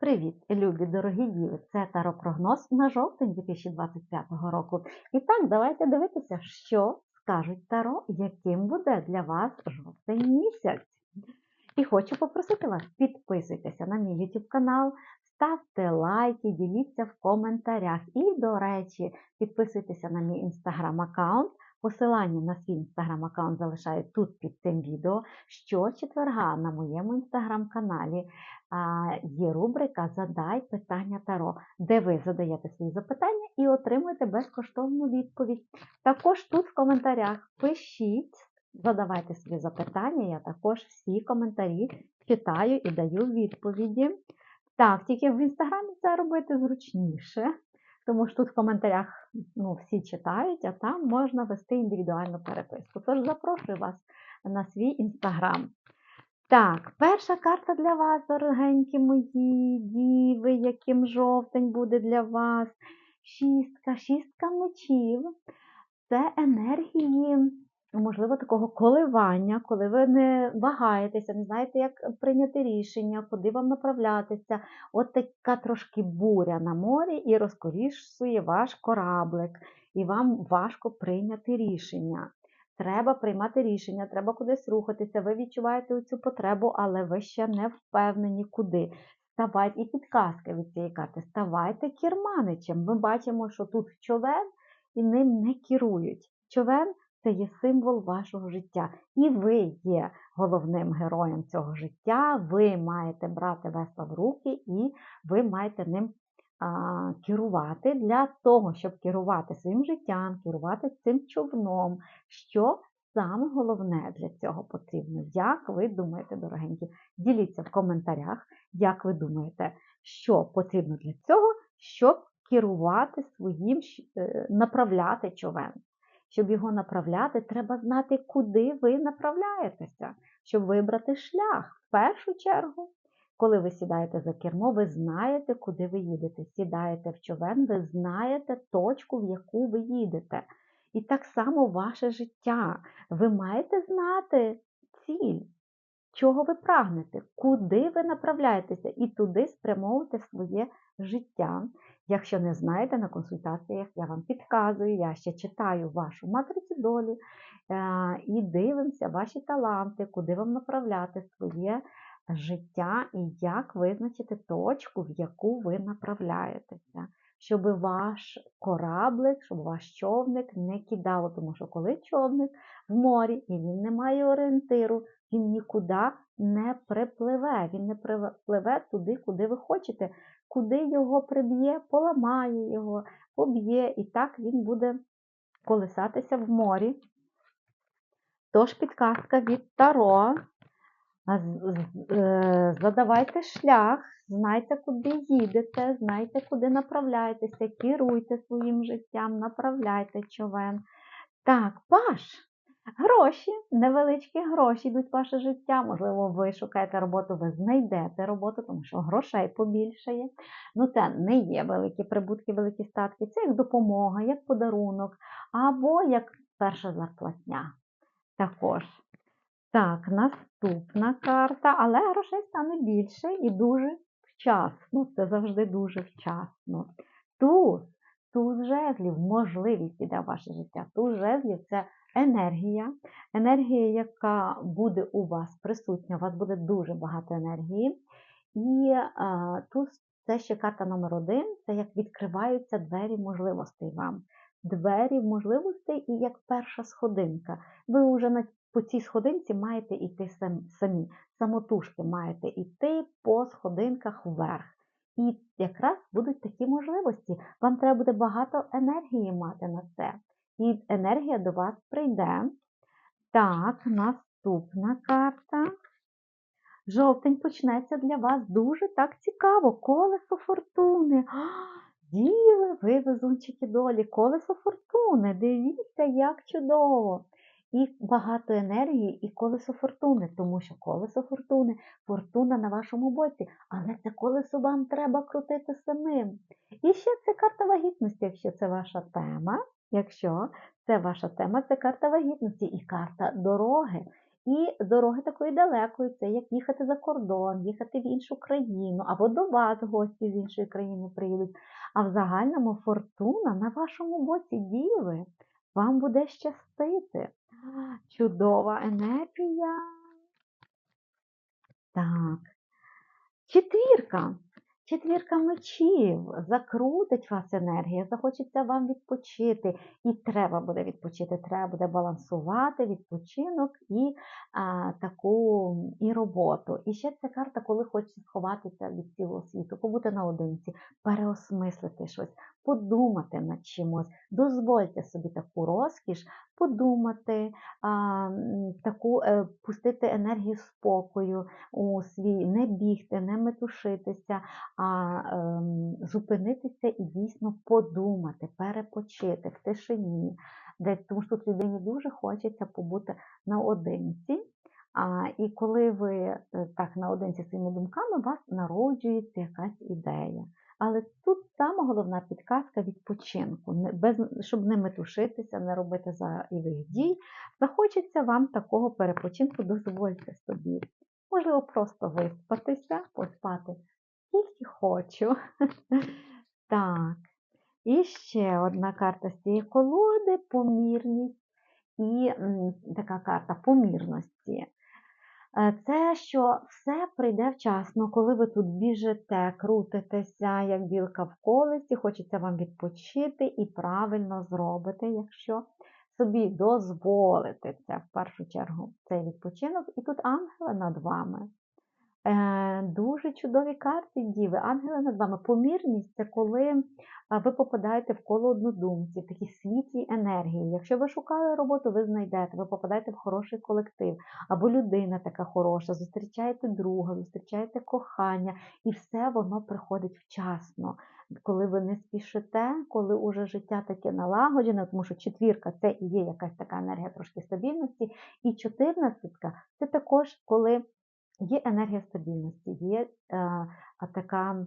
Привіт, любі дорогі діви! Це таропрогноз на жовтень 2025 року. І так, давайте дивитися, що скажуть таро, яким буде для вас жовтень місяць. І хочу попросити вас, підписуйтеся на мій YouTube канал, ставте лайки, діліться в коментарях. І, до речі, підписуйтеся на мій інстаграм аккаунт. Посилання на свій інстаграм-аккаунт залишаю тут під цим відео. Щочетверга на моєму інстаграм-каналі є рубрика Задай питання Таро, де ви задаєте свої запитання і отримуєте безкоштовну відповідь. Також тут в коментарях пишіть, задавайте свої запитання, я також всі коментарі читаю і даю відповіді. Так, тільки в інстаграмі це робити зручніше. Тому що тут в коментарях ну, всі читають, а там можна вести індивідуальну переписку. Тож запрошую вас на свій інстаграм. Так, перша карта для вас, дорогенькі мої діви, яким жовтень буде для вас. Шістка, шістка мечів. Це енергії можливо, такого коливання, коли ви не вагаєтеся, не знаєте, як прийняти рішення, куди вам направлятися. От така трошки буря на морі і розкорішує ваш кораблик, і вам важко прийняти рішення. Треба приймати рішення, треба кудись рухатися. Ви відчуваєте цю потребу, але ви ще не впевнені, куди. Ставайте і підказки від цієї карти. Ставайте керманичем. Ми бачимо, що тут човен і ним не керують. Човен це є символ вашого життя. І ви є головним героєм цього життя, ви маєте брати весла в руки, і ви маєте ним а, керувати для того, щоб керувати своїм життям, керувати цим човном. Що саме головне для цього потрібно? Як ви думаєте, дорогенькі? Діліться в коментарях, як ви думаєте, що потрібно для цього, щоб керувати своїм, е, направляти човен. Щоб його направляти, треба знати, куди ви направляєтеся, щоб вибрати шлях. В першу чергу, коли ви сідаєте за кермо, ви знаєте, куди ви їдете. Сідаєте в човен, ви знаєте точку, в яку ви їдете. І так само ваше життя. Ви маєте знати ціль, чого ви прагнете, куди ви направляєтеся, і туди спрямовувати своє життя. Якщо не знаєте, на консультаціях я вам підказую, я ще читаю вашу матрицю долі е, і дивимося ваші таланти, куди вам направляти своє життя і як визначити точку, в яку ви направляєтеся. Щоб ваш кораблик, щоб ваш човник не кидало, тому що коли човник в морі і він не має орієнтиру, він нікуди не припливе, він не припливе туди, куди ви хочете, куди його приб'є, поламає його, поб'є, і так він буде колисатися в морі. Тож підказка від Таро. Е, задавайте шлях, знайте, куди їдете, знайте, куди направляєтеся, керуйте своїм життям, направляйте човен. Так, паш. Гроші, невеличкі гроші йдуть в ваше життя. Можливо, ви шукаєте роботу, ви знайдете роботу, тому що грошей побільшає. Ну, це не є великі прибутки, великі статки, це як допомога, як подарунок, або як перша зарплатня. Також. Так, наступна карта, але грошей стане більше і дуже вчасно. Це завжди дуже вчасно. Туз, туз жезлів, можливість іде в ваше життя. Туз жезлів це енергія. Енергія, яка буде у вас присутня, у вас буде дуже багато енергії. І а, тут це ще карта номер один це як відкриваються двері можливостей вам. Двері можливостей і як перша сходинка. Ви вже на по цій сходинці маєте йти самі. Самотужки маєте йти по сходинках вверх. І якраз будуть такі можливості. Вам треба буде багато енергії мати на це і енергія до вас прийде. Так, наступна карта. Жовтень почнеться для вас дуже так цікаво. Колесо фортуни. Діви, ви везунчики долі, колесо фортуни. Дивіться, як чудово! І багато енергії, і колесо фортуни, тому що колесо фортуни, фортуна на вашому боці, але це колесо вам треба крутити самим. І ще це карта вагітності, якщо це ваша тема. Якщо це ваша тема, це карта вагітності і карта дороги. І дороги такої далекої, це як їхати за кордон, їхати в іншу країну, або до вас гості з іншої країни приїдуть. А в загальному фортуна на вашому боці діви. Вам буде щастити. Чудова енергія. Так. Четвірка. Четвірка мечів закрутить вас енергія, захочеться вам відпочити. І треба буде відпочити, треба буде балансувати відпочинок і а, таку і роботу. І ще ця карта, коли хочеться сховатися від цілого світу, побути наодинці, переосмислити щось, подумати над чимось. Дозвольте собі таку розкіш, подумати, а, таку е, пустити енергію спокою у свій, не бігти, не метушитися, а е, зупинитися і дійсно подумати, перепочити в тишині. Десь, тому що тут людині дуже хочеться побути наодинці. А, І коли ви е, так наодинці своїми думками, у вас народжується якась ідея. Але тут сама головна підказка відпочинку, без, щоб не метушитися, не робити зайвих дій. Захочеться вам такого перепочинку, дозвольте собі. Можливо, просто виспатися, поспати скільки хочу. Так. І ще одна карта з цієї колоди помірність і така карта помірності. Е, Це що все прийде вчасно, коли ви тут біжите, крутитеся, як білка в колесі, хочеться вам відпочити і правильно зробите, якщо собі дозволите це в першу чергу цей відпочинок. І тут ангели над вами. Е, Дуже чудові карти діви. Ангели над вами. Помірність це коли ви попадаєте в коло однодумців, такі світлі енергії. Якщо ви шукали роботу, ви знайдете, ви попадаєте в хороший колектив, або людина така хороша, зустрічаєте друга, зустрічаєте кохання, і все воно приходить вчасно. Коли ви не спішите, коли уже життя таке налагоджене, тому що четвірка це і є якась така енергія трошки стабільності, і чотирнадцятка це також коли є енергія стабільності, є е, така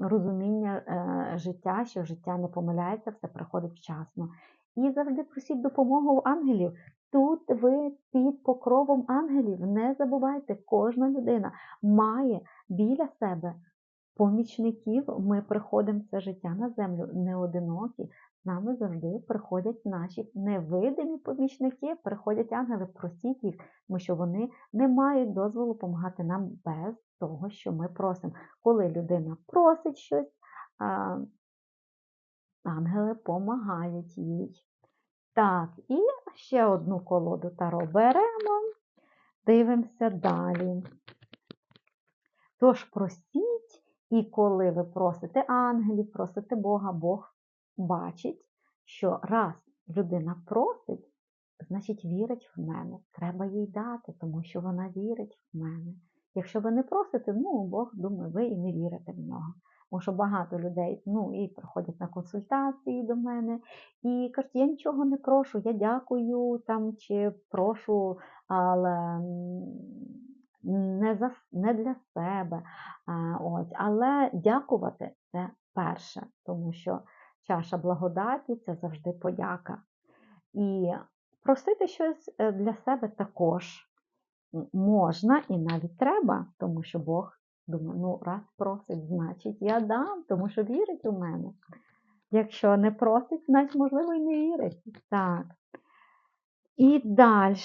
розуміння е, життя, що життя не помиляється, все приходить вчасно. І завжди просіть допомогу у ангелів. Тут ви під покровом ангелів. Не забувайте, кожна людина має біля себе помічників. Ми приходимо це життя на землю не одинокі. Нами завжди приходять наші невидимі помічники, приходять ангели, просіть їх, тому що вони не мають дозволу допомагати нам без того, що ми просимо. Коли людина просить щось, ангели допомагають їй. Так, і ще одну колоду таро беремо, дивимося далі. Тож просіть, і коли ви просите ангелів, просите Бога, Бог бачить, що раз людина просить, значить вірить в мене. Треба їй дати, тому що вона вірить в мене. Якщо ви не просите, ну Бог думає, ви і не вірите в нього. Тому що багато людей ну, і приходять на консультації до мене і кажуть, я нічого не прошу, я дякую там чи прошу, але не, за, не для себе. Ось, але дякувати це перше, тому що чаша благодаті це завжди подяка. І просити щось е, для себе також можна і навіть треба, тому що Бог думає, ну раз просить, значить я дам, тому що вірить у мене. Якщо не просить, значить, можливо, і не вірить. Так. І далі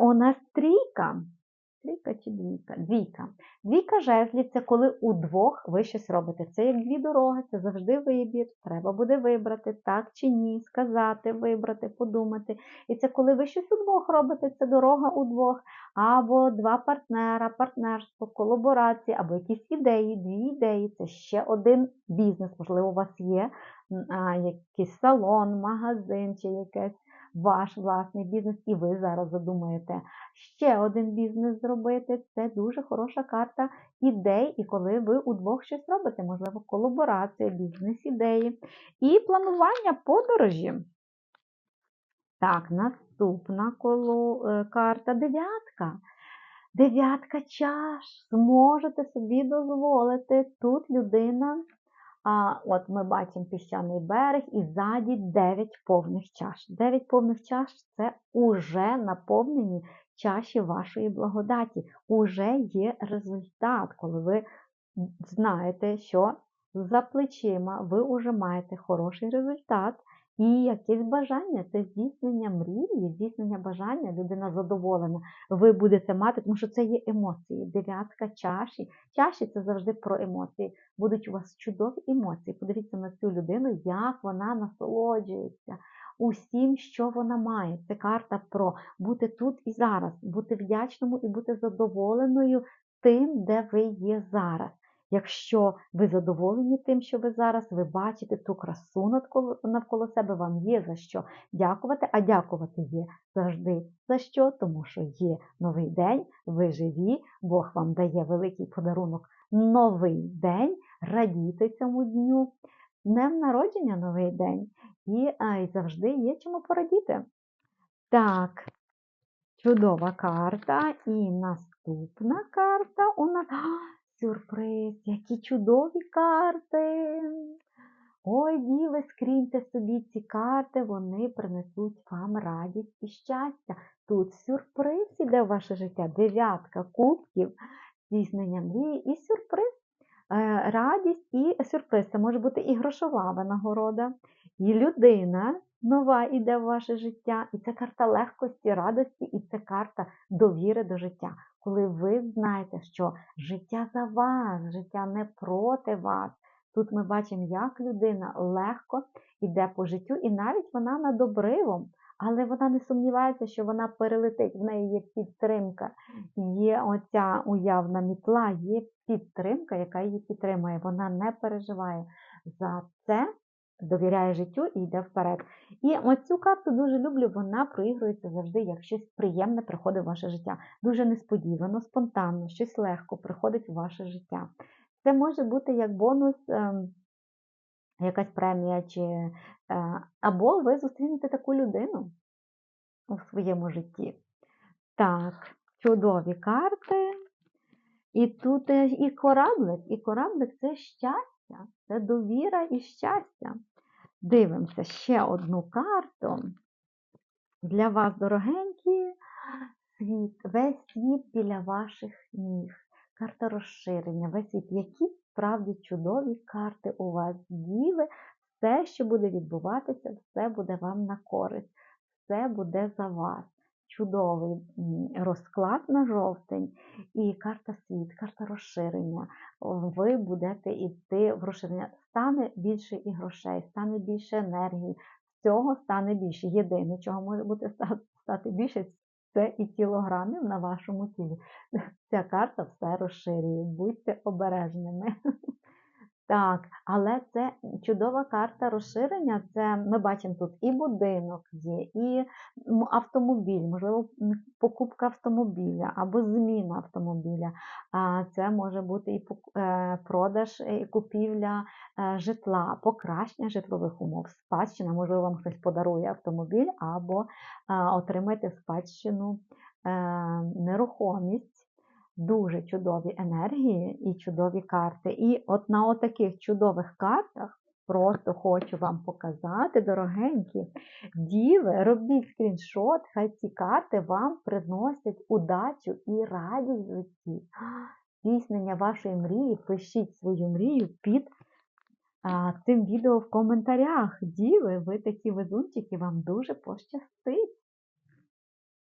у нас трійка. Трійка чи двійка? Двійка. Двійка жезлів це коли удвох ви щось робите. Це як дві дороги, це завжди вибір. Треба буде вибрати, так чи ні, сказати, вибрати, подумати. І це коли ви щось удвох робите, це дорога удвох, або два партнера, партнерство, колаборація, або якісь ідеї, дві ідеї. Це ще один бізнес. Можливо, у вас є а, якийсь салон, магазин чи якийсь ваш власний бізнес, і ви зараз задумаєте ще один бізнес зробити. Це дуже хороша карта ідей, і коли ви удвох щось робите, можливо, колаборація, бізнес-ідеї і планування подорожі. Так, наступна коло, е, карта дев'ятка. Дев'ятка чаш. Зможете собі дозволити. Тут людина, от ми бачимо піщаний берег, і ззаді 9 повних чаш. 9 повних чаш це уже наповнені чаші вашої благодаті. Уже є результат, коли ви знаєте, що за плечима ви вже маєте хороший результат. І якесь бажання це здійснення мрії, здійснення бажання, людина задоволена. Ви будете мати, тому що це є емоції. Дев'ятка чаші. Чаші це завжди про емоції. Будуть у вас чудові емоції. Подивіться на цю людину, як вона насолоджується усім, що вона має. Це карта про бути тут і зараз, бути вдячному і бути задоволеною тим, де ви є зараз. Якщо ви задоволені тим, що ви зараз, ви бачите ту красу навколо, себе, вам є за що дякувати, а дякувати є завжди за що, тому що є новий день, ви живі, Бог вам дає великий подарунок, новий день, радійте цьому дню. Днем народження новий день, і, а, і завжди є чому порадіти. Так, чудова карта. І наступна карта у нас. Сюрприз, які чудові карти. Ой, діви, скріньте собі ці карти, вони принесуть вам радість і щастя. Тут сюрприз іде в ваше життя. Дев'ятка кубків, здійснення мрії і сюрприз. Е, радість і сюрприз. Це може бути і грошова винагорода, і людина нова іде в ваше життя. І це карта легкості, радості, і це карта довіри до життя коли ви знаєте, що життя за вас, життя не проти вас. Тут ми бачимо, як людина легко йде по життю, і навіть вона над обривом, але вона не сумнівається, що вона перелетить. В неї є підтримка, є оця уявна мітла, є підтримка, яка її підтримує. Вона не переживає за це довіряє життю і йде вперед. І оцю карту дуже люблю, вона проігрується завжди, як щось приємне приходить в ваше життя. Дуже несподівано, спонтанно, щось легко приходить в ваше життя. Це може бути як бонус, ем, якась премія, чи, е, або ви зустрінете таку людину у своєму житті. Так, чудові карти. І тут е, і кораблик, і кораблик це щастя щастя, це довіра і щастя. Дивимося ще одну карту. Для вас, дорогенькі, світ, весь світ біля ваших ніг. Карта розширення, весь світ. Які справді чудові карти у вас, діви, все, що буде відбуватися, все буде вам на користь, все буде за вас чудовий розклад на жовтень і карта світ, карта розширення. Ви будете йти в розширення. Стане більше і грошей, стане більше енергії, всього стане більше. Єдине, чого може бути стати більше, це і кілограмів на вашому тілі. Ця карта все розширює. Будьте обережними. Так, але це чудова карта розширення. Це ми бачимо тут і будинок є, і автомобіль, можливо, покупка автомобіля або зміна автомобіля. А це може бути і е, продаж, і купівля е, житла, покращення житлових умов, спадщина, можливо, вам хтось подарує автомобіль, або отримаєте спадщину е, нерухомість дуже чудові енергії і чудові карти. І от на таких чудових картах просто хочу вам показати, дорогенькі діви, робіть скріншот, хай ці карти вам приносять удачу і радість в житті. Здійснення вашої мрії, пишіть свою мрію під а, цим відео в коментарях. Діви, ви такі везунчики, вам дуже пощастить.